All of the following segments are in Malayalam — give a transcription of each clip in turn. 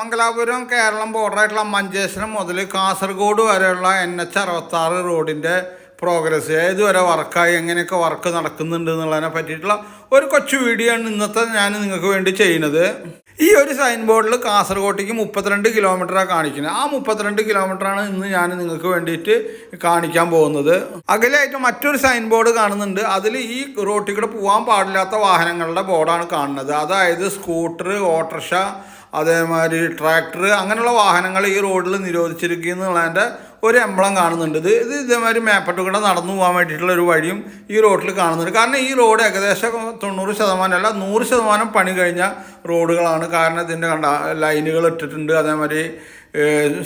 മംഗലാപുരം കേരളം ബോർഡറായിട്ടുള്ള മഞ്ചേശ്വരം മുതൽ കാസർഗോഡ് വരെയുള്ള എൻ എച്ച് അറുപത്താറ് റോഡിന്റെ പ്രോഗ്രസ് ഏതുവരെ വർക്കായി. എങ്ങനെയൊക്കെ വർക്ക് നടക്കുന്നുണ്ട് എന്നുള്ളതിനെ പറ്റിയിട്ടുള്ള ഒരു കൊച്ചു വീഡിയോ ആണ് ഇന്നത്തെ ഞാൻ നിങ്ങൾക്ക് വേണ്ടി ചെയ്യുന്നത്. ഈ ഒരു സൈൻ ബോർഡിൽ കാസർഗോട്ടേക്ക് മുപ്പത്തിരണ്ട് കിലോമീറ്ററാണ് കാണിക്കുന്നത്. ആ മുപ്പത്തിരണ്ട് കിലോമീറ്ററാണ് ഇന്ന് ഞാൻ നിങ്ങൾക്ക് വേണ്ടിയിട്ട് കാണിക്കാൻ പോകുന്നത്. അകലെയായിട്ട് മറ്റൊരു സൈൻ ബോർഡ് കാണുന്നുണ്ട്. അതിൽ ഈ റോട്ടിൽ കൂടെ പോകാൻ പാടില്ലാത്ത വാഹനങ്ങളുടെ ബോർഡാണ് കാണുന്നത്. അതായത് സ്കൂട്ടർ ഓട്ടോറിക്ഷ അതേമാതിരി ട്രാക്ടർ അങ്ങനെയുള്ള വാഹനങ്ങൾ ഈ റോഡിൽ നിരോധിച്ചിരിക്കുക എന്നുള്ളതിന്റെ ഒരു എംബ്ലം കാണുന്നുണ്ട്. ഇത് ഇത് ഇതേമാതിരി മേപ്പട്ടുകൂടെ നടന്നു പോകാൻ വേണ്ടിയിട്ടുള്ള ഒരു വഴിയും ഈ റോഡിൽ കാണുന്നുണ്ട്. കാരണം ഈ റോഡ് ഏകദേശം തൊണ്ണൂറ് ശതമാനം അല്ല നൂറ് ശതമാനം പണി കഴിഞ്ഞ റോഡുകളാണ്. കാരണം ഇതിന്റെ കണ്ട ലൈനുകൾ ഇട്ടിട്ടുണ്ട്. അതേമാതിരി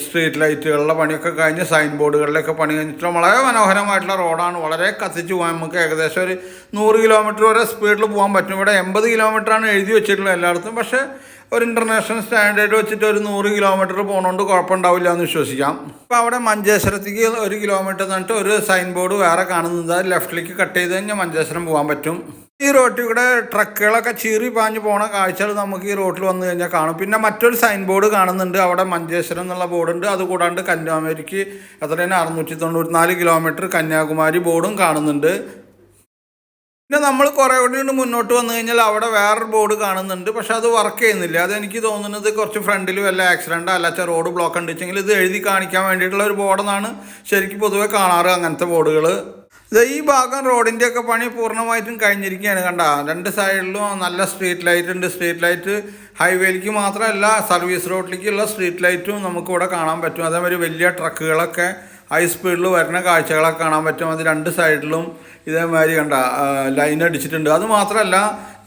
സ്ട്രീറ്റ് ലൈറ്റുകളുടെ പണിയൊക്കെ കഴിഞ്ഞ് സൈൻ ബോർഡുകളിലൊക്കെ പണി കഴിഞ്ഞിട്ടുള്ള വളരെ മനോഹരമായിട്ടുള്ള റോഡാണ്. വളരെ കത്തിച്ച് പോകാൻ നമുക്ക് ഏകദേശം ഒരു നൂറ് കിലോമീറ്റർ വരെ സ്പീഡിൽ പോകാൻ പറ്റും. ഇവിടെ എൺപത് കിലോമീറ്ററാണ് എഴുതി വെച്ചിട്ടുള്ളത് എല്ലായിടത്തും. പക്ഷേ ഒരു ഇന്റർനാഷണൽ സ്റ്റാൻഡേർഡ് വെച്ചിട്ട് ഒരു നൂറ് കിലോമീറ്റർ പോകണോണ്ട് കുഴപ്പമുണ്ടാവില്ല എന്ന് വിശ്വസിക്കാം. അപ്പോൾ അവിടെ മഞ്ചേശ്വരത്തേക്ക് ഒരു കിലോമീറ്റർ എന്നിട്ട് ഒരു സൈൻ ബോർഡ് വേറെ കാണുന്നത് ലെഫ്റ്റിലേക്ക് കട്ട് ചെയ്ത് കഴിഞ്ഞാൽ മഞ്ചേശ്വരം പോകാൻ പറ്റും. ഈ റോട്ടിൽ കൂടെ ട്രക്കുകളൊക്കെ ചീറി പാഞ്ഞ് പോണ കാഴ്ചകൾ നമുക്ക് ഈ റോട്ടിൽ വന്നു കഴിഞ്ഞാൽ കാണും. പിന്നെ മറ്റൊരു സൈൻ ബോർഡ് കാണുന്നുണ്ട്. അവിടെ മഞ്ചേശ്വരം എന്നുള്ള ബോർഡുണ്ട് അതുകൂടാണ്ട് കന്യാകുമാരിക്ക് എത്രയാണ്? അറുന്നൂറ്റി തൊണ്ണൂറ്റി നാല് കിലോമീറ്റർ കന്യാകുമാരി ബോർഡും കാണുന്നുണ്ട്. പിന്നെ നമ്മൾ കുറേ കൂടി കൊണ്ട് മുന്നോട്ട് വന്നു കഴിഞ്ഞാൽ അവിടെ വേറൊരു ബോർഡ് കാണുന്നുണ്ട്. പക്ഷെ അത് വർക്ക് ചെയ്യുന്നില്ല. അതെനിക്ക് തോന്നുന്നത് കുറച്ച് ഫ്രണ്ടിൽ വല്ല ആക്സിഡന്റ് അല്ലാച്ച റോഡ് ബ്ലോക്ക് ഉണ്ടെച്ചെങ്കിൽ ഇത് എഴുതി കാണിക്കാൻ വേണ്ടിയിട്ടുള്ള ഒരു ബോർഡെന്നാണ് ശരിക്കും പൊതുവെ കാണാറ് അങ്ങനത്തെ ബോർഡുകൾ ഈ ഭാഗം റോഡിന്റെ ഒക്കെ പണി പൂർണമായിട്ടും കഴിഞ്ഞിരിക്കുകയാണ് കണ്ട. രണ്ട് സൈഡിലും നല്ല സ്ട്രീറ്റ് ലൈറ്റ് ഉണ്ട്. സ്ട്രീറ്റ് ലൈറ്റ് ഹൈവേയിലേക്ക് മാത്രമല്ല സർവീസ് റോഡിലേക്കുള്ള സ്ട്രീറ്റ് ലൈറ്റും നമുക്കിവിടെ കാണാൻ പറ്റും. അതേമാതിരി വലിയ ട്രക്കുകളൊക്കെ ഹൈ സ്പീഡിൽ വരുന്ന കാഴ്ചകളൊക്കെ കാണാൻ പറ്റും. അത് രണ്ട് സൈഡിലും ഇതേമാതിരി കണ്ട ലൈൻ അടിച്ചിട്ടുണ്ട്. അത് മാത്രമല്ല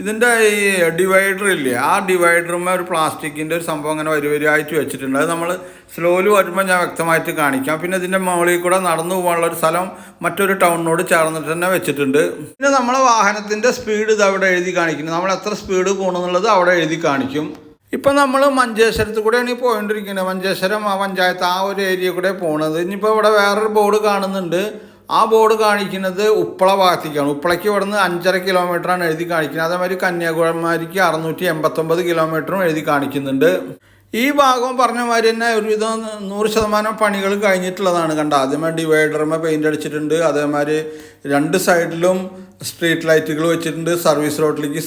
ഇതിന്റെ ഈ ഡിവൈഡർ ഇല്ലേ ആ ഡിവൈഡറുമ്മ ഒരു പ്ലാസ്റ്റിക്കിന്റെ ഒരു സംഭവം അങ്ങനെ വരി വരിയായിട്ട് വെച്ചിട്ടുണ്ട്. അത് നമ്മൾ സ്ലോലി വരുമ്പോൾ ഞാൻ വ്യക്തമായിട്ട് കാണിക്കാം. പിന്നെ ഇതിന്റെ മുകളിൽ കൂടെ നടന്നു പോകാനുള്ള ഒരു സ്ഥലം മറ്റൊരു ടൗണിനോട് ചേർന്നിട്ട് തന്നെ വെച്ചിട്ടുണ്ട്. പിന്നെ നമ്മളെ വാഹനത്തിന്റെ സ്പീഡ് ഇത് അവിടെ എഴുതി കാണിക്കുന്നു. നമ്മൾ എത്ര സ്പീഡ് പോകണമെന്നുള്ളത് അവിടെ എഴുതി കാണിക്കും. ഇപ്പം നമ്മൾ മഞ്ചേശ്വരത്ത് കൂടെയാണ് ഈ പോയിക്കൊണ്ടിരിക്കുന്നത് മഞ്ചേശ്വരം ആ പഞ്ചായത്ത് ആ ഒരു ഏരിയ കൂടെ പോണത്. ഇനിയിപ്പോൾ ഇവിടെ വേറൊരു ബോർഡ് കാണുന്നുണ്ട്. ആ ബോർഡ് കാണിക്കുന്നത് ഉപ്പള ഭാഗത്തേക്കാണ്. ഉപ്പളയ്ക്ക് ഇവിടുന്ന് അഞ്ചര കിലോമീറ്ററാണ് എഴുതി കാണിക്കുന്നത്. അതേമാതിരി കന്യാകുമാരിക്ക് അറുന്നൂറ്റി എൺപത്തൊമ്പത് കിലോമീറ്ററും എഴുതി കാണിക്കുന്നുണ്ട്. ഈ ഭാഗം പറഞ്ഞ മാതിരി തന്നെ ഒരുവിധം നൂറ് ശതമാനം പണികൾ കഴിഞ്ഞിട്ടുള്ളതാണ് കണ്ട. ആദ്യമേ ഡിവൈഡറുമേ പെയിന്റ് അടിച്ചിട്ടുണ്ട്. അതേമാതിരി രണ്ട് സൈഡിലും സ്ട്രീറ്റ് ലൈറ്റുകൾ വെച്ചിട്ടുണ്ട്. സർവീസ് റോഡിലേക്ക്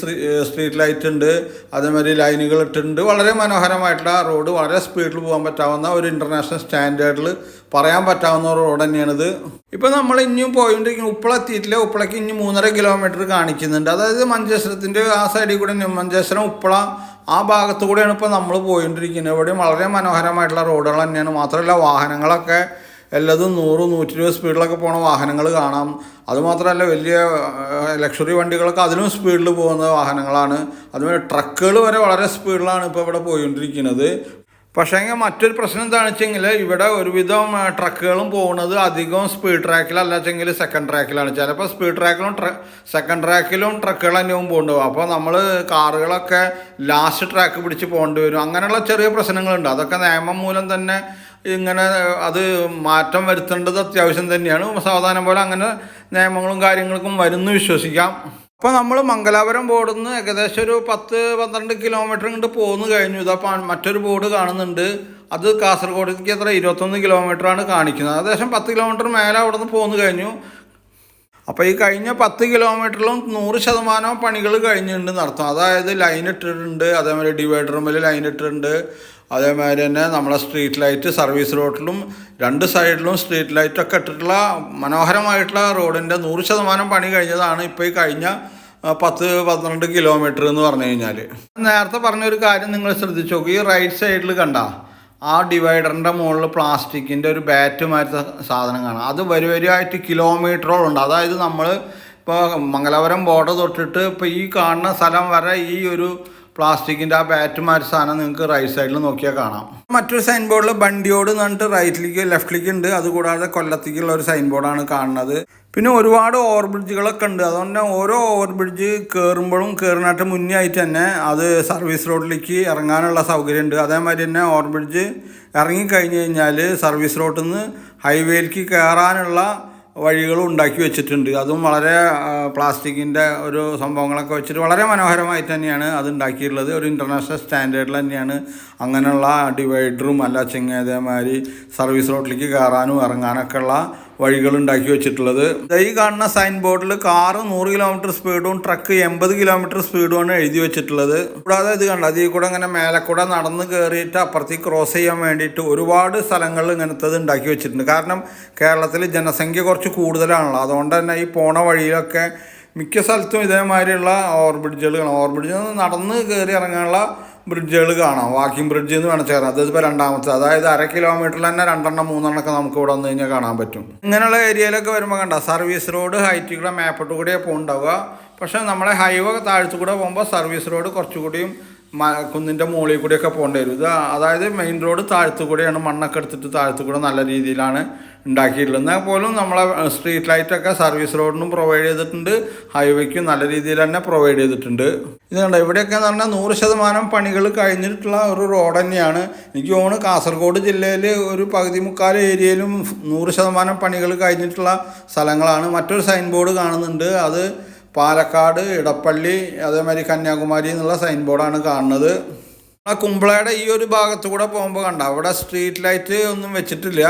സ്ട്രീറ്റ് ലൈറ്റ് ഉണ്ട്. അതേമാതിരി ലൈനുകൾ ഇട്ടിട്ടുണ്ട്. വളരെ മനോഹരമായിട്ടുള്ള റോഡ് വളരെ സ്പീഡിൽ പോകാൻ പറ്റാവുന്ന ഒരു ഇന്റർനാഷണൽ സ്റ്റാൻഡേർഡിൽ പറയാൻ പറ്റാവുന്ന ഒരു റോഡ് തന്നെയാണിത്. ഇപ്പോൾ നമ്മൾ ഇനിയും പോയിക്കൊണ്ടിരിക്കുന്ന. ഉപ്പള എത്തിയിട്ടില്ല. ഉപ്പളയ്ക്ക് ഇനി മൂന്നര കിലോമീറ്റർ കാണിക്കുന്നുണ്ട്. അതായത് മഞ്ചേശ്വരത്തിന്റെ ആ സൈഡിൽ കൂടെ മഞ്ചേശ്വരം ഉപ്പള ആ ഭാഗത്തു കൂടെയാണ് ഇപ്പോൾ നമ്മൾ പോയിക്കൊണ്ടിരിക്കുന്നത്. ഇവിടെയും വളരെ മനോഹരമായിട്ടുള്ള റോഡുകൾ തന്നെയാണ്. മാത്രമല്ല വാഹനങ്ങളൊക്കെ എല്ലാതും നൂറ് നൂറ്റി ഇരുപത് സ്പീഡിലൊക്കെ പോണ വാഹനങ്ങൾ കാണാം. അതുമാത്രമല്ല വലിയ ലക്ഷറി വണ്ടികളൊക്കെ അതിലും സ്പീഡിൽ പോകുന്ന വാഹനങ്ങളാണ്. അതുപോലെ ട്രക്കുകൾ വരെ വളരെ സ്പീഡിലാണ് ഇപ്പോൾ ഇവിടെ പോയിക്കൊണ്ടിരിക്കുന്നത്. പക്ഷേ മറ്റൊരു പ്രശ്നം എന്താണെന്ന് വെച്ചെങ്കിൽ ഇവിടെ ഒരുവിധം ട്രക്കുകളും പോകുന്നത് അധികം സ്പീഡ് ട്രാക്കിലല്ല വെച്ചെങ്കിൽ സെക്കൻഡ് ട്രാക്കിലാണ് ചിലപ്പോൾ സ്പീഡ് ട്രാക്കിലും ട്ര സെക്കൻഡ് ട്രാക്കിലും ട്രക്കുകൾ തന്നെയും പോകുന്നുണ്ടാവും. അപ്പോൾ നമ്മൾ കാറുകളൊക്കെ ലാസ്റ്റ് ട്രാക്ക് പിടിച്ച് പോകേണ്ടി വരും. അങ്ങനെയുള്ള ചെറിയ പ്രശ്നങ്ങളുണ്ട്. അതൊക്കെ നിയമം മൂലം തന്നെ ഇങ്ങനെ അത് മാറ്റം വരുത്തേണ്ടത് അത്യാവശ്യം തന്നെയാണ്. സാവധാനം പോലെ അങ്ങനെ നിയമങ്ങളും കാര്യങ്ങൾക്കും വരുന്നു വിശ്വസിക്കാം. അപ്പോൾ നമ്മൾ മംഗലാപുരം ബോർഡിൽ നിന്ന് ഏകദേശം ഒരു പത്ത് പന്ത്രണ്ട് കിലോമീറ്റർ ഇങ്ങോട്ട് പോന്നു കഴിഞ്ഞു. ഇതപ്പോൾ മറ്റൊരു ബോർഡ് കാണുന്നുണ്ട്. അത് കാസർഗോഡേക്ക് എത്ര? ഇരുപത്തൊന്ന് കിലോമീറ്ററാണ് കാണിക്കുന്നത്. ഏകദേശം പത്ത് കിലോമീറ്റർ മേലെ അവിടെ നിന്ന് പോന്നു കഴിഞ്ഞു. അപ്പോൾ ഈ കഴിഞ്ഞ പത്ത് കിലോമീറ്ററിലും നൂറ് ശതമാനം പണികൾ കഴിഞ്ഞിട്ടുണ്ട് നടത്തും. അതായത് ലൈൻ ഇട്ടിട്ടുണ്ട്. അതേപോലെ ഡിവൈഡർ മേലെ ലൈൻ ഇട്ടിട്ടുണ്ട്. അതേമാതിരി തന്നെ നമ്മളെ സ്ട്രീറ്റ് ലൈറ്റ് സർവീസ് റോഡിലും രണ്ട് സൈഡിലും സ്ട്രീറ്റ് ലൈറ്റൊക്കെ ഇട്ടിട്ടുള്ള മനോഹരമായിട്ടുള്ള റോഡിന്റെ നൂറ് ശതമാനം പണി കഴിഞ്ഞതാണ് ഇപ്പോൾ ഈ കഴിഞ്ഞ പത്ത് പന്ത്രണ്ട് കിലോമീറ്റർ എന്ന് പറഞ്ഞു കഴിഞ്ഞാൽ നേരത്തെ പറഞ്ഞൊരു കാര്യം നിങ്ങൾ ശ്രദ്ധിച്ചു നോക്കി. ഈ റൈറ്റ് സൈഡിൽ കണ്ട ആ ഡിവൈഡറിന്റെ മുകളിൽ പ്ലാസ്റ്റിക്കിന്റെ ഒരു ബാറ്റ് മാറ്റ സാധനം കാണാം. അത് വരി വരിയായിട്ട് കിലോമീറ്ററോളം ഉണ്ട്. അതായത് നമ്മൾ ഇപ്പോൾ മംഗലാപുരം ബോർഡർ തൊട്ടിട്ട് ഇപ്പോൾ ഈ കാണുന്ന സ്ഥലം വരെ ഈ ഒരു പ്ലാസ്റ്റിക്കിന്റെ ആ ബാറ്റ് മാറ്റ സാധനം നിങ്ങൾക്ക് റൈറ്റ് സൈഡിൽ നോക്കിയാൽ കാണാം. മറ്റൊരു സൈൻ ബോർഡിൽ ബണ്ടിയോട് എന്ന് പറഞ്ഞിട്ട് റൈറ്റിലേക്ക് ലെഫ്റ്റിലേക്ക് ഉണ്ട്. അതുകൂടാതെ കൊല്ലത്തേക്കുള്ള ഒരു സൈൻ ബോർഡാണ് കാണുന്നത്. പിന്നെ ഒരുപാട് ഓവർ ബ്രിഡ്ജുകളൊക്കെ ഉണ്ട്. അതുകൊണ്ട് തന്നെ ഓരോ ഓവർ ബ്രിഡ്ജ് കയറുമ്പോഴും കയറിനായിട്ട് മുന്നേ ആയിട്ട് തന്നെ അത് സർവീസ് റോഡിലേക്ക് ഇറങ്ങാനുള്ള സൗകര്യമുണ്ട് അതേമാതിരി തന്നെ ഓവർ ബ്രിഡ്ജ് ഇറങ്ങിക്കഴിഞ്ഞ് കഴിഞ്ഞാൽ സർവീസ് റോഡിൽ നിന്ന് ഹൈവേയിലേക്ക് കയറാനുള്ള വഴികളും ഉണ്ടാക്കി വെച്ചിട്ടുണ്ട്. അതും വളരെ പ്ലാസ്റ്റിക്കിന്റെ ഒരു സംഭവങ്ങളൊക്കെ വെച്ചിട്ട് വളരെ മനോഹരമായി തന്നെയാണ് അത് ഉണ്ടാക്കിയിട്ടുള്ളത്. ഒരു ഇന്റർനാഷണൽ സ്റ്റാൻഡേർഡിൽ തന്നെയാണ് അങ്ങനെയുള്ള ഡിവൈഡറും അല്ല ചെങ്ങ സർവീസ് റോഡിലേക്ക് കയറാനും ഇറങ്ങാനൊക്കെ ഉള്ള വഴികൾ ഉണ്ടാക്കി വെച്ചിട്ടുള്ളത് ഈ കാണുന്ന സൈൻ ബോർഡിൽ കാറ് നൂറ് കിലോമീറ്റർ സ്പീഡും ട്രക്ക് എൺപത് കിലോമീറ്റർ സ്പീഡുമാണ് എഴുതി വെച്ചിട്ടുള്ളത്. കൂടാതെ ഇത് കണ്ട അതിൽ കൂടെ ഇങ്ങനെ മേലെ നടന്ന് കയറിയിട്ട് അപ്പുറത്തേക്ക് ക്രോസ് ചെയ്യാൻ വേണ്ടിയിട്ട് ഒരുപാട് സ്ഥലങ്ങളിൽ ഇങ്ങനത്തത് ഉണ്ടാക്കി വെച്ചിട്ടുണ്ട്. കാരണം കേരളത്തിൽ ജനസംഖ്യ കുറച്ച് കൂടുതലാണല്ലോ. അതുകൊണ്ട് തന്നെ ഈ പോണ വഴിയിലൊക്കെ മിക്ക സ്ഥലത്തും ഇതേമാതിരിയുള്ള ഓവർ ബ്രിഡ്ജുകൾ കാണാം ഓവർ ബ്രിഡ്ജിൽ നിന്ന് നടന്ന് കയറി ഇറങ്ങാനുള്ള ബ്രിഡ്ജുകൾ കാണാം. വാക്കിംഗ് ബ്രിഡ്ജ് എന്ന് വേണം ചേരാം. അത് ഇപ്പോൾ രണ്ടാമത്തെ അതായത് അര കിലോമീറ്ററിൽ തന്നെ രണ്ടെണ്ണം മൂന്നെണ്ണം ഒക്കെ നമുക്ക് ഇവിടെ വന്നു കഴിഞ്ഞാൽ കാണാൻ പറ്റും. ഇങ്ങനെയുള്ള ഏരിയയിലൊക്കെ വരുമ്പോൾ കണ്ട സർവീസ് റോഡ് ഹൈറ്റിൽ കൂടെ മേപ്പോട്ട് കൂടിയേ പോകുന്നുണ്ടാവുക പക്ഷേ നമ്മളെ ഹൈവേ താഴ്ത്തു കൂടെ പോകുമ്പോൾ സർവീസ് റോഡ് കുറച്ചുകൂടിയും കുന്നിന്റെ മുകളിൽ കൂടിയൊക്കെ പോകേണ്ടി വരും. ഇത് അതായത് മെയിൻ റോഡ് താഴ്ത്തു കൂടെയാണ് മണ്ണൊക്കെ എടുത്തിട്ട് താഴ്ത്തു കൂടെ നല്ല രീതിയിലാണ് ഉണ്ടാക്കിയിട്ടുള്ളത്. എന്നാൽ പോലും നമ്മളെ സ്ട്രീറ്റ് ലൈറ്റൊക്കെ സർവീസ് റോഡിനും പ്രൊവൈഡ് ചെയ്തിട്ടുണ്ട്. ഹൈവേക്കും നല്ല രീതിയിൽ തന്നെ പ്രൊവൈഡ് ചെയ്തിട്ടുണ്ട്. ഇത് കണ്ടോ ഇവിടെയൊക്കെ എന്ന് പറഞ്ഞാൽ നൂറ് ശതമാനം പണികൾ കഴിഞ്ഞിട്ടുള്ള ഒരു റോഡ് തന്നെയാണ്. എനിക്ക് തോന്നുന്നു കാസർഗോഡ് ജില്ലയിൽ ഒരു പകുതി മുക്കാൽ ഏരിയയിലും നൂറ് ശതമാനം പണികൾ കഴിഞ്ഞിട്ടുള്ള സ്ഥലങ്ങളാണ്. മറ്റൊരു സൈൻ ബോർഡ് കാണുന്നുണ്ട്. അത് പാലക്കാട് ഇടപ്പള്ളി അതേമാതിരി കന്യാകുമാരി എന്നുള്ള സൈൻ ബോർഡാണ് കാണുന്നത്. ആ കുമ്പളയുടെ ഈ ഒരു ഭാഗത്ത് കൂടെ പോകുമ്പോൾ കണ്ട അവിടെ സ്ട്രീറ്റ് ലൈറ്റ് ഒന്നും വെച്ചിട്ടില്ല.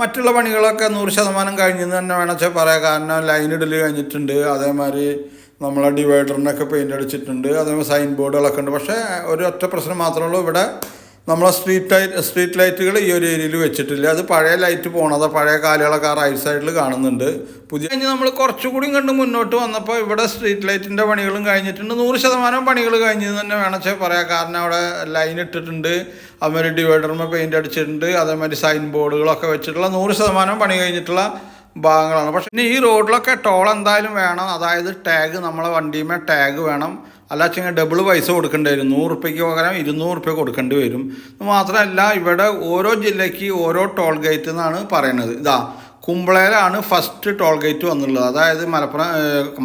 മറ്റുള്ള പണികളൊക്കെ നൂറ് ശതമാനം കഴിഞ്ഞെന്ന് തന്നെ വേണമെന്ന് വെച്ചാൽ പറയാം. കാരണം ലൈൻ ഇടൽ കഴിഞ്ഞിട്ടുണ്ട്. അതേമാതിരി നമ്മളെ ഡിവൈഡറിനൊക്കെ പെയിന്റ് അടിച്ചിട്ടുണ്ട്. അതേമാതിരി സൈൻ ബോർഡുകളൊക്കെ ഉണ്ട്. പക്ഷേ ഒരു ഒറ്റ പ്രശ്നം മാത്രമേ ഉള്ളൂ. ഇവിടെ നമ്മളെ സ്ട്രീറ്റ് ലൈറ്റ് സ്ട്രീറ്റ് ലൈറ്റുകൾ ഈ ഒരു ഏരിയയിൽ വെച്ചിട്ടില്ല. അത് പഴയ ലൈറ്റ് പോണത്. പഴയ കാലുകളൊക്കെ ആ റൈറ്റ് സൈഡിൽ കാണുന്നുണ്ട്. പുതിയ കഴിഞ്ഞ് നമ്മൾ കുറച്ചുകൂടി കണ്ട് മുന്നോട്ട് വന്നപ്പോൾ ഇവിടെ സ്ട്രീറ്റ് ലൈറ്റിന്റെ പണികളും കഴിഞ്ഞിട്ടുണ്ട്. നൂറ് ശതമാനം പണികൾ കഴിഞ്ഞെന്ന് തന്നെ വേണമെച്ചാൽ പറയാം. കാരണം അവിടെ ലൈൻ ഇട്ടിട്ടുണ്ട്. അതുമാതിരി ഡിവൈഡർമ പെയിന്റ് അടിച്ചിട്ടുണ്ട്. അതേമാതിരി സൈൻ ബോർഡുകളൊക്കെ വെച്ചിട്ടുള്ള നൂറ് ശതമാനം പണി കഴിഞ്ഞിട്ടുള്ള ഭാഗങ്ങളാണ്. പക്ഷേ ഈ റോഡിലൊക്കെ ടോൾ എന്തായാലും വേണം. അതായത് ടാഗ് നമ്മളെ വണ്ടിയുമേ ടാഗ് വേണം. അല്ല വെച്ചാൽ ഡബിൾ പൈസ കൊടുക്കേണ്ടി വരും നൂറ് റുപ്യക്ക് പകരം ഇരുന്നൂറ് റുപ്യ കൊടുക്കേണ്ടി വരും. മാത്രമല്ല ഇവിടെ ഓരോ ജില്ലയ്ക്ക് ഓരോ ടോൾ ഗേറ്റ് എന്നാണ് പറയുന്നത് ഇതാ കുമ്പളയിലാണ് ഫസ്റ്റ് ടോൾ ഗേറ്റ് വന്നുള്ളത് അതായത് മലപ്പുറം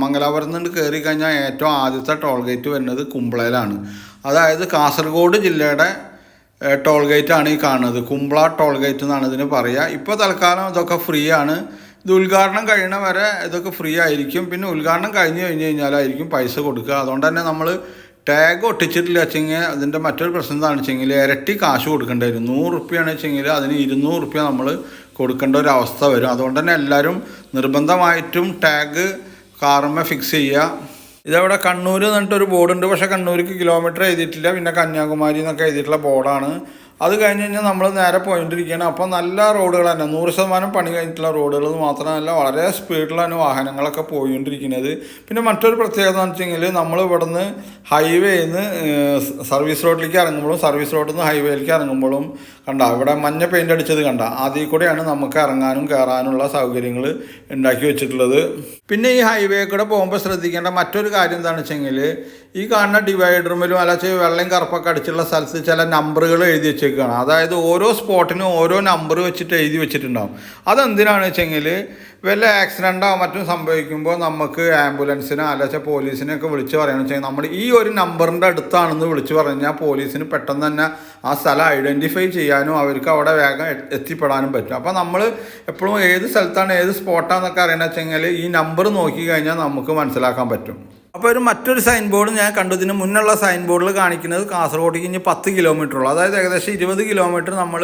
മംഗലാപുരത്ത് നിന്ന് കയറി കഴിഞ്ഞാൽ ഏറ്റവും ആദ്യത്തെ ടോൾ ഗേറ്റ് വരുന്നത് കുമ്പളയിലാണ്. അതായത് കാസർഗോഡ് ജില്ലയുടെ ടോൾ ഗേറ്റ് ആണ് ഈ കാണുന്നത്. കുമ്പള ടോൾ ഗേറ്റ് എന്നാണ് ഇതിന് പറയുക. ഇപ്പോൾ തൽക്കാലം ഇതൊക്കെ ഫ്രീ ആണ്. ഇത് ഉദ്ഘാടനം കഴിയണ വരെ ഇതൊക്കെ ഫ്രീ ആയിരിക്കും. പിന്നെ ഉദ്ഘാടനം കഴിഞ്ഞ് കഴിഞ്ഞ് കഴിഞ്ഞാലായിരിക്കും പൈസ കൊടുക്കുക. അതുകൊണ്ട് തന്നെ നമ്മൾ ടാഗ് ഒട്ടിച്ചിട്ടില്ല വെച്ചെങ്കിൽ അതിന്റെ മറ്റൊരു പ്രശ്നം എന്താണെന്ന് വെച്ചെങ്കിൽ ഇരട്ടി കാശ് കൊടുക്കേണ്ടി വരും. നൂറ് റുപ്യാണ് വെച്ചെങ്കിൽ അതിന് ഇരുന്നൂറ് റുപ്യ നമ്മൾ കൊടുക്കേണ്ട ഒരു അവസ്ഥ വരും. അതുകൊണ്ട് തന്നെ എല്ലാവരും നിർബന്ധമായിട്ടും ടാഗ് കാറുമ്മ ഫിക്സ് ചെയ്യുക. ഇതവിടെ കണ്ണൂർ എന്ന് പറഞ്ഞിട്ടൊരു ബോർഡുണ്ട് പക്ഷേ കണ്ണൂർക്ക് കിലോമീറ്റർ എഴുതിയിട്ടില്ല. പിന്നെ കന്യാകുമാരി എന്നൊക്കെ എഴുതിയിട്ടുള്ള ബോർഡാണ് അത് കഴിഞ്ഞ് കഴിഞ്ഞാൽ നമ്മൾ നേരെ പോയിട്ടിരിക്കുകയാണ് അപ്പോൾ നല്ല റോഡുകൾ തന്നെ. നൂറ് ശതമാനം പണി കഴിഞ്ഞിട്ടുള്ള റോഡുകൾ മാത്രമല്ല വളരെ സ്പീഡിലാണ് വാഹനങ്ങളൊക്കെ പോയിക്കൊണ്ടിരിക്കുന്നത്. പിന്നെ മറ്റൊരു പ്രത്യേകത എന്ന് വെച്ചെങ്കിൽ നമ്മൾ ഇവിടുന്ന് ഹൈവേയിൽ നിന്ന് സർവീസ് റോഡിലേക്ക് ഇറങ്ങുമ്പോഴും സർവീസ് റോഡിൽ നിന്ന് ഹൈവേയിലേക്ക് ഇറങ്ങുമ്പോഴും കണ്ട ഇവിടെ മഞ്ഞ പെയിന്റ് അടിച്ചത് കണ്ട അതിൽ കൂടെയാണ് നമുക്ക് ഇറങ്ങാനും കയറാനുള്ള സൗകര്യങ്ങൾ ഉണ്ടാക്കി വെച്ചിട്ടുള്ളത്. പിന്നെ ഈ ഹൈവേ കൂടെ പോകുമ്പോൾ ശ്രദ്ധിക്കേണ്ട മറ്റൊരു കാര്യം എന്താണെന്ന് വെച്ചെങ്കിൽ ഈ കാണുന്ന ഡിവൈഡറുമിലും അല്ല ചെ- വെള്ളയും കറുപ്പൊക്കെ അടിച്ചുള്ള സ്ഥലത്ത് ചില നമ്പറുകൾ എഴുതി വെച്ചേക്കുകയാണ് അതായത് ഓരോ സ്പോട്ടിനും ഓരോ നമ്പർ വെച്ചിട്ട് എഴുതി വെച്ചിട്ടുണ്ടാകും അതെന്തിനാണെന്ന് വെച്ചെങ്കിൽ വല്ല ആക്സിഡന്റോ മറ്റും സംഭവിക്കുമ്പോൾ നമുക്ക് ആംബുലൻസിനോ അല്ല പോലീസിനെയൊക്കെ വിളിച്ച് പറയണമെന്ന് വെച്ചാൽ നമ്മൾ ഈ ഒരു നമ്പറിന്റെ അടുത്താണെന്ന് വിളിച്ച് പറഞ്ഞാൽ പോലീസിന് പെട്ടെന്ന് തന്നെ ആ സ്ഥലം ഐഡന്റിഫൈ ചെയ്യാനും അവർക്ക് അവിടെ വേഗം എത്തിപ്പെടാനും പറ്റും. അപ്പോൾ നമ്മൾ എപ്പോഴും ഏത് സ്ഥലത്താണ് ഏത് സ്പോട്ടാണെന്നൊക്കെ അറിയണമെന്ന് വെച്ചെങ്കിൽ ഈ നമ്പർ നോക്കി കഴിഞ്ഞാൽ നമുക്ക് മനസ്സിലാക്കാൻ പറ്റും. അപ്പോൾ ഒരു മറ്റൊരു സൈൻ ബോർഡ് ഞാൻ കണ്ടതിന് മുന്നുള്ള സൈൻ ബോർഡിൽ കാണിക്കുന്നത് കാസർഗോഡേക്ക് ഇനി പത്ത് കിലോമീറ്റർ ഉള്ളൂ. അതായത് ഏകദേശം ഇരുപത് കിലോമീറ്റർ നമ്മൾ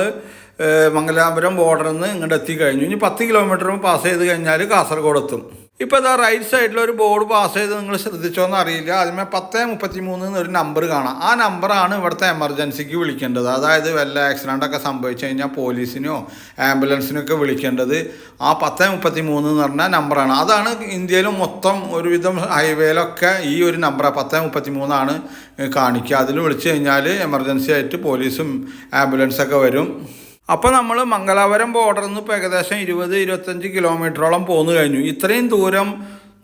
മംഗലാപുരം ബോർഡറിൽ നിന്ന് ഇങ്ങോട്ട് എത്തിക്കഴിഞ്ഞു. ഇനി പത്ത് കിലോമീറ്റർ പാസ് ചെയ്ത് കഴിഞ്ഞാൽ കാസർഗോഡ് എത്തും ഇപ്പോൾ ഇതാ റൈറ്റ് സൈഡിൽ ഒരു ബോർഡ് പാസ് ചെയ്ത് നിങ്ങൾ ശ്രദ്ധിച്ചോന്ന് അറിയില്ല. അതിന്മേൽ പത്ത് മുപ്പത്തി മൂന്ന് എന്നൊരു നമ്പർ കാണാം. ആ നമ്പറാണ് ഇവിടുത്തെ എമർജൻസിക്ക് വിളിക്കേണ്ടത്. അതായത് വല്ല ആക്സിഡന്റ് ഒക്കെ സംഭവിച്ചു കഴിഞ്ഞാൽ പോലീസിനോ ആംബുലൻസിനോ ഒക്കെ വിളിക്കേണ്ടത് ആ പത്ത് മുപ്പത്തി മൂന്ന് എന്ന് പറഞ്ഞ നമ്പറാണ് അതാണ് ഇന്ത്യയിൽ മൊത്തം ഒരുവിധം ഹൈവേയിലൊക്കെ ഈ ഒരു നമ്പർ പത്ത് മുപ്പത്തി മൂന്നാണ് കാണിക്കുക. അതിൽ വിളിച്ചു കഴിഞ്ഞാൽ എമർജൻസി ആയിട്ട് പോലീസും ആംബുലൻസൊക്കെ വരും. അപ്പോൾ നമ്മൾ മംഗലാപുരം ബോർഡറിൽ നിന്ന് ഇപ്പോൾ ഏകദേശം ഇരുപത് ഇരുപത്തഞ്ച് കിലോമീറ്ററോളം പോന്നു കഴിഞ്ഞു. ഇത്രയും ദൂരം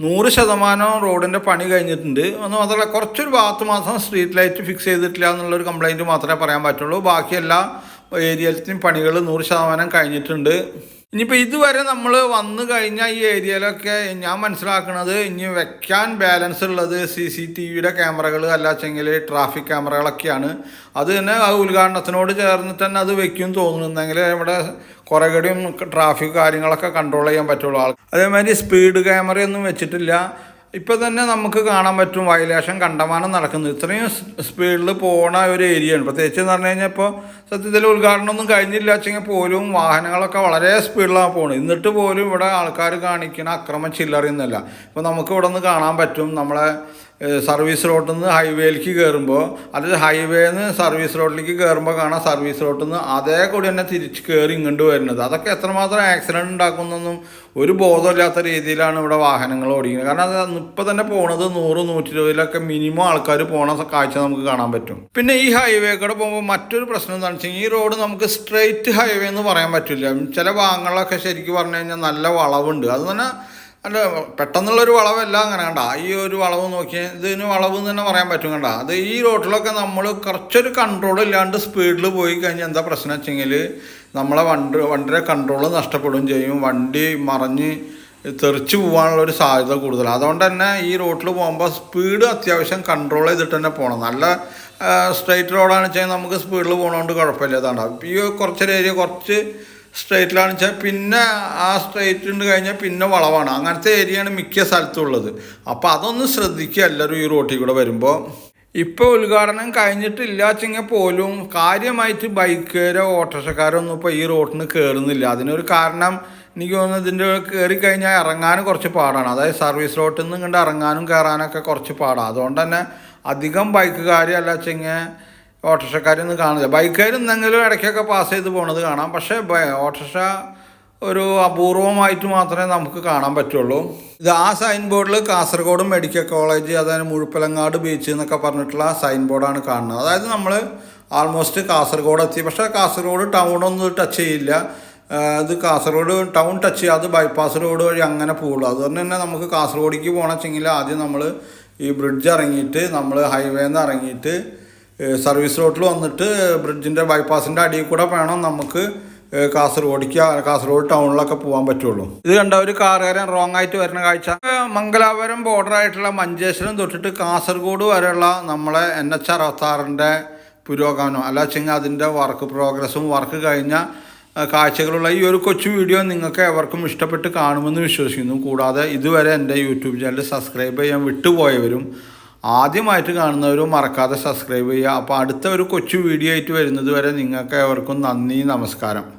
നൂറ് ശതമാനം റോഡിന്റെ പണി കഴിഞ്ഞിട്ടുണ്ട്. ഒന്ന് മാത്രമല്ല കുറച്ചൊരു ഭാഗത്ത് മാത്രം സ്ട്രീറ്റ് ലൈറ്റ് ഫിക്സ് ചെയ്തിട്ടില്ല എന്നുള്ളൊരു കംപ്ലൈന്റ് മാത്രമേ പറയാൻ പറ്റുള്ളൂ. ബാക്കിയെല്ലാ ഏരിയത്തിനും പണികൾ നൂറ് ശതമാനം കഴിഞ്ഞിട്ടുണ്ട്. ഇനിയിപ്പോൾ ഇതുവരെ നമ്മൾ വന്നു കഴിഞ്ഞാൽ ഈ ഏരിയയിലൊക്കെ ഞാൻ മനസ്സിലാക്കുന്നത് ഇനി വെക്കാൻ ബാലൻസ് ഉള്ളത് സി സി ടി വിയുടെ ക്യാമറകൾ അല്ലാച്ചെങ്കിൽ ട്രാഫിക് ക്യാമറകളൊക്കെയാണ് അത് തന്നെ ഉദ്ഘാടനത്തിനോട് ചേർന്നിട്ട് തന്നെ അത് വെക്കും തോന്നുന്നുണ്ടെങ്കിൽ ഇവിടെ കുറേ കൂടിയും ട്രാഫിക് കാര്യങ്ങളൊക്കെ കൺട്രോൾ ചെയ്യാൻ പറ്റുള്ളൂ ആൾ അതേമാതിരി സ്പീഡ് ക്യാമറയൊന്നും വെച്ചിട്ടില്ല. ഇപ്പം തന്നെ നമുക്ക് കാണാൻ പറ്റും വയലേഷൻ കണ്ടമാനം നടക്കുന്നത് ഇത്രയും സ്പീഡിൽ പോണ ഒരു ഏരിയയാണ് പ്രത്യേകിച്ച് എന്ന് പറഞ്ഞു കഴിഞ്ഞാൽ ഇപ്പോൾ സത്യത്തിൽ ഉദ്ഘാടനമൊന്നും കഴിഞ്ഞില്ല. വെച്ചെങ്കിൽ പോലും വാഹനങ്ങളൊക്കെ വളരെ സ്പീഡിലാണ് പോകുന്നത് എന്നിട്ട് പോലും ഇവിടെ ആൾക്കാർ കാണിക്കുന്ന അക്രമം ചില്ലറിയുന്നില്ല ഇപ്പോൾ നമുക്ക് ഇവിടെ നിന്ന് കാണാൻ പറ്റും നമ്മളെ സർവീസ് റോഡിൽ നിന്ന് ഹൈവേയിലേക്ക് കയറുമ്പോൾ അത് ഹൈവേന്ന് സർവീസ് റോഡിലേക്ക് കയറുമ്പോൾ കാണാം സർവീസ് റോഡിൽ നിന്ന് അതേ കൂടി തന്നെ തിരിച്ച് കയറി ഇങ്ങോട്ട് വരുന്നത്. അതൊക്കെ എത്രമാത്രം ആക്സിഡന്റ് ഉണ്ടാക്കുന്നൊന്നും ഒരു ബോധമില്ലാത്ത രീതിയിലാണ് ഇവിടെ വാഹനങ്ങൾ ഓടിക്കുന്നത്. കാരണം അത് ഇപ്പം തന്നെ പോണത് നൂറ് നൂറ്റി ഇരുപതിലൊക്കെ മിനിമം ആൾക്കാർ പോണ കാഴ്ച നമുക്ക് കാണാൻ പറ്റും. പിന്നെ ഈ ഹൈവേ കൂടെ പോകുമ്പോൾ മറ്റൊരു പ്രശ്നം എന്താണെന്ന് വെച്ചാൽ ഈ റോഡ് നമുക്ക് സ്ട്രെയിറ്റ് ഹൈവേ എന്ന് പറയാൻ പറ്റില്ല. ചില ഭാഗങ്ങളിലൊക്കെ ശരിക്കും പറഞ്ഞു കഴിഞ്ഞാൽ നല്ല വളവുണ്ട്. അത് തന്നെ അല്ല പെട്ടെന്നുള്ളൊരു വളവല്ല അങ്ങനെ കണ്ട. ഈ ഒരു വളവ് നോക്കിയാൽ ഇതിന് വളവ് എന്ന് തന്നെ പറയാൻ പറ്റും കണ്ട. അത് ഈ റോട്ടിലൊക്കെ നമ്മൾ കുറച്ചൊരു കൺട്രോൾ ഇല്ലാണ്ട് സ്പീഡിൽ പോയി കഴിഞ്ഞാൽ എന്താ പ്രശ്നം വെച്ചെങ്കിൽ നമ്മളെ വണ്ടി വണ്ടിയുടെ കൺട്രോൾ നഷ്ടപ്പെടുകയും ചെയ്യും. വണ്ടി മറിഞ്ഞ് തെറിച്ച് പോകാനുള്ള ഒരു സാധ്യത കൂടുതൽ അതുകൊണ്ട് തന്നെ ഈ റോട്ടിൽ പോകുമ്പോൾ സ്പീഡ് അത്യാവശ്യം കൺട്രോൾ ചെയ്തിട്ട് തന്നെ പോകണം നല്ല സ്ട്രൈറ്റ് റോഡാണെന്ന് വെച്ചാൽ നമുക്ക് സ്പീഡിൽ പോകണോണ്ട് കുഴപ്പമില്ല അതാണ് ഈ കുറച്ചൊരു ഏരിയ കുറച്ച് സ്ട്രെയിറ്റിലാണ് വെച്ചാൽ പിന്നെ ആ സ്ട്രെയിറ്റ് ഉണ്ട് കഴിഞ്ഞാൽ പിന്നെ വളവാണ്. അങ്ങനത്തെ ഏരിയയാണ് മിക്ക സ്ഥലത്തും ഉള്ളത് അപ്പോൾ അതൊന്ന് ശ്രദ്ധിക്കുക എല്ലാവരും ഈ റോട്ടിൽ കൂടെ വരുമ്പോൾ ഇപ്പോൾ ഉദ്ഘാടനം കഴിഞ്ഞിട്ടില്ലാച്ചെങ്കിൽ പോലും കാര്യമായിട്ട് ബൈക്കുകാരോ ഓട്ടോറിക്ഷക്കാരോ ഒന്നും ഇപ്പോൾ ഈ റോട്ടിന് കയറുന്നില്ല അതിനൊരു കാരണം എനിക്ക് തോന്നുന്നു ഇതിന്റെ കയറി കഴിഞ്ഞാൽ ഇറങ്ങാനും കുറച്ച് പാടാണ്. അതായത് സർവീസ് റോട്ടിൽ നിന്ന് ഇങ്ങോട്ട് ഇറങ്ങാനും കയറാനൊക്കെ കുറച്ച് പാടാണ്. അതുകൊണ്ട് തന്നെ അധികം ബൈക്ക് കാര്യമല്ല വെച്ചെങ്കിൽ ഓട്ടോറിക്ഷക്കാരൊന്നും കാണില്ല ബൈക്കുകാരെന്തെങ്കിലും ഇടയ്ക്കൊക്കെ പാസ് ചെയ്ത് പോണത് കാണാം. പക്ഷേ ഓട്ടോറിക്ഷ ഒരു അപൂർവമായിട്ട് മാത്രമേ നമുക്ക് കാണാൻ പറ്റുള്ളൂ. ഇത് ആ സൈൻ ബോർഡിൽ കാസർഗോഡ് മെഡിക്കൽ കോളേജ് അതായത് മുഴുപ്പലങ്ങാട് ബീച്ച് എന്നൊക്കെ പറഞ്ഞിട്ടുള്ള സൈൻ ബോർഡാണ് കാണുന്നത്. അതായത് നമ്മൾ ആൾമോസ്റ്റ് കാസർഗോഡ് എത്തി. പക്ഷേ കാസർഗോഡ് ടൗണൊന്നും ടച്ച് ചെയ്യില്ല. ഇത് കാസർഗോഡ് ടൗൺ ടച്ച് ചെയ്യാതെ ബൈപ്പാസ് റോഡ് വഴി അങ്ങനെ പോകുള്ളൂ അതുകൊണ്ട് തന്നെ നമുക്ക് കാസർഗോഡേക്ക് പോകണമെങ്കിൽ ആദ്യം നമ്മൾ ഈ ബ്രിഡ്ജ് ഇറങ്ങിയിട്ട് നമ്മൾ ഹൈവേന്ന് ഇറങ്ങിയിട്ട് സർവീസ് റോഡിൽ വന്നിട്ട് ബ്രിഡ്ജിന്റെ ബൈപ്പാസിന്റെ അടിയിൽ കൂടെ വേണം നമുക്ക് കാസർഗോഡിക്ക് കാസർഗോഡ് ടൗണിലൊക്കെ പോകാൻ പറ്റുള്ളൂ. ഇത് കണ്ട ഒരു കാറുകാരൻ റോങ് ആയിട്ട് വരുന്ന കാഴ്ച. മംഗലാപുരം ബോർഡർ ആയിട്ടുള്ള മഞ്ചേശ്വരം തൊട്ടിട്ട് കാസർഗോഡ് വരെയുള്ള നമ്മളെ എൻ എച്ച് അറുപത്താറിന്റെ പുരോഗമനം അല്ല വെച്ചെങ്കിൽ അതിന്റെ വർക്ക് പ്രോഗ്രസ്സും വർക്ക് കഴിഞ്ഞ കാഴ്ചകളുള്ള ഈ ഒരു കൊച്ചു വീഡിയോ നിങ്ങൾക്ക് എവർക്കും ഇഷ്ടപ്പെട്ട് കാണുമെന്ന് വിശ്വസിക്കുന്നു. കൂടാതെ ഇതുവരെ എന്റെ യൂട്യൂബ് ചാനൽ സബ്സ്ക്രൈബ് ചെയ്യാൻ വിട്ടുപോയവരും ആദ്യമായിട്ട് കാണുന്നവരും മറക്കാതെ സബ്സ്ക്രൈബ് ചെയ്യുക. അപ്പോൾ അടുത്ത ഒരു കൊച്ചു വീഡിയോ ആയിട്ട് വരുന്നത് വരെ നിങ്ങൾക്ക് എവർക്കും നന്ദി നമസ്കാരം.